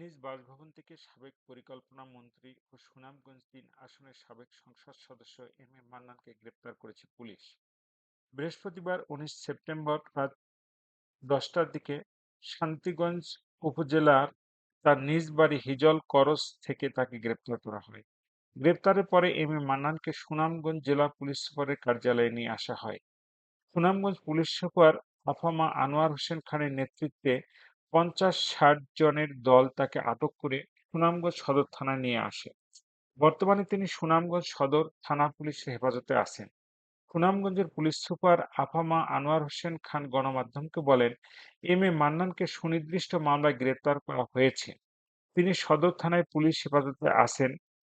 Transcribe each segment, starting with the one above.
নিজ বাসভবন থেকে সাবেক পরিকল্পনা মন্ত্রী ও সুনামগঞ্জ তিন আসনের সাবেক সংসদ সদস্য এম এ মান্নানকে গ্রেপ্তার করেছে পুলিশ। বৃহস্পতিবার উনিশ সেপ্টেম্বর রাত দশটার দিকে শান্তিগঞ্জ উপজেলার তার নিজ বাড়ি হিজল করস থেকে তাকে গ্রেপ্তার করা হয়। গ্রেপ্তারের পরে এম এ মান্নানকে সুনামগঞ্জ জেলা পুলিশ সুপারের কার্যালয়ে নিয়ে আসা হয়। সুনামগঞ্জ পুলিশ সুপার আফামা আনোয়ার হোসেন খানের নেতৃত্বে পঞ্চাশ ষাট জনের দল তাকে আটক করে সুনামগঞ্জ সদর থানায় নিয়ে আসে। বর্তমানে তিনি সুনামগঞ্জ সদর থানা পুলিশের হেফাজতে আছেন। সুনামগঞ্জের পুলিশ সুপার আফামা আনোয়ার হোসেন খান গণমাধ্যমকে বলেন, এম এ মান্নানকে সুনির্দিষ্ট মামলায় গ্রেপ্তার করা হয়েছে। তিনি সদর থানায় পুলিশ হেফাজতে আছেন।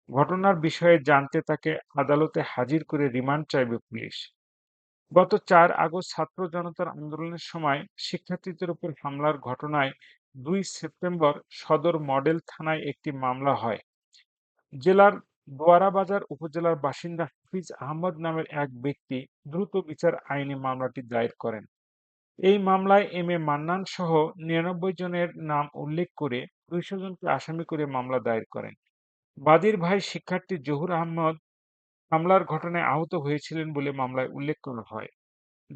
ঘটনার বিষয়ে জানতে তাকে আদালতে হাজির করে রিমান্ড চাইবে পুলিশ। গত চার আগস্ট ছাত্র জনতার আন্দোলনের সময় শিক্ষার্থীদের উপর হামলার ঘটনায় দুই সেপ্টেম্বর সদর মডেল থানায় একটি মামলা হয়। জেলার দোয়ারাবাজার উপজেলার বাসিন্দা হাফিজ আহমদ নামের এক ব্যক্তি দ্রুত বিচার আইনি মামলাটি দায়ের করেন। এই মামলায় এম এ মান্নান সহ নিরানব্বই জনের নাম উল্লেখ করে দুইশো জনকে আসামি করে মামলা দায়ের করেন। বাদীর ভাই শিক্ষার্থী জহুর আহমদ হামলার ঘটনায় আহত হয়েছিলেন বলে মামলায় উল্লেখ করা হয়।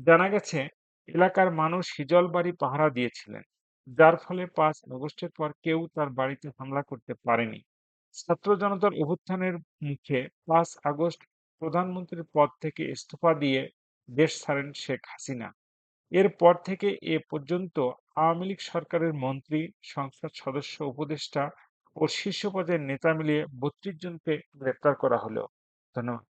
জানা গেছে, এলাকার মানুষ হিজল বাড়ি পাহারা দিয়েছিলেন, যার ফলে পাঁচ আগস্টের পর কেউ তার বাড়িতে হামলা করতে পারেনি। ছাত্র জনতার অভ্যুত্থানের মুখে পাঁচ আগস্ট প্রধানমন্ত্রীর পদ থেকে ইস্তফা দিয়ে দেশ ছাড়েন শেখ হাসিনা। এরপর থেকে এ পর্যন্ত আওয়ামী লীগ সরকারের মন্ত্রী, সংসদ সদস্য, উপদেষ্টা ও শীর্ষ পর্যায়ের নেতা মিলিয়ে বত্রিশ জনকে গ্রেপ্তার করা হলো। sono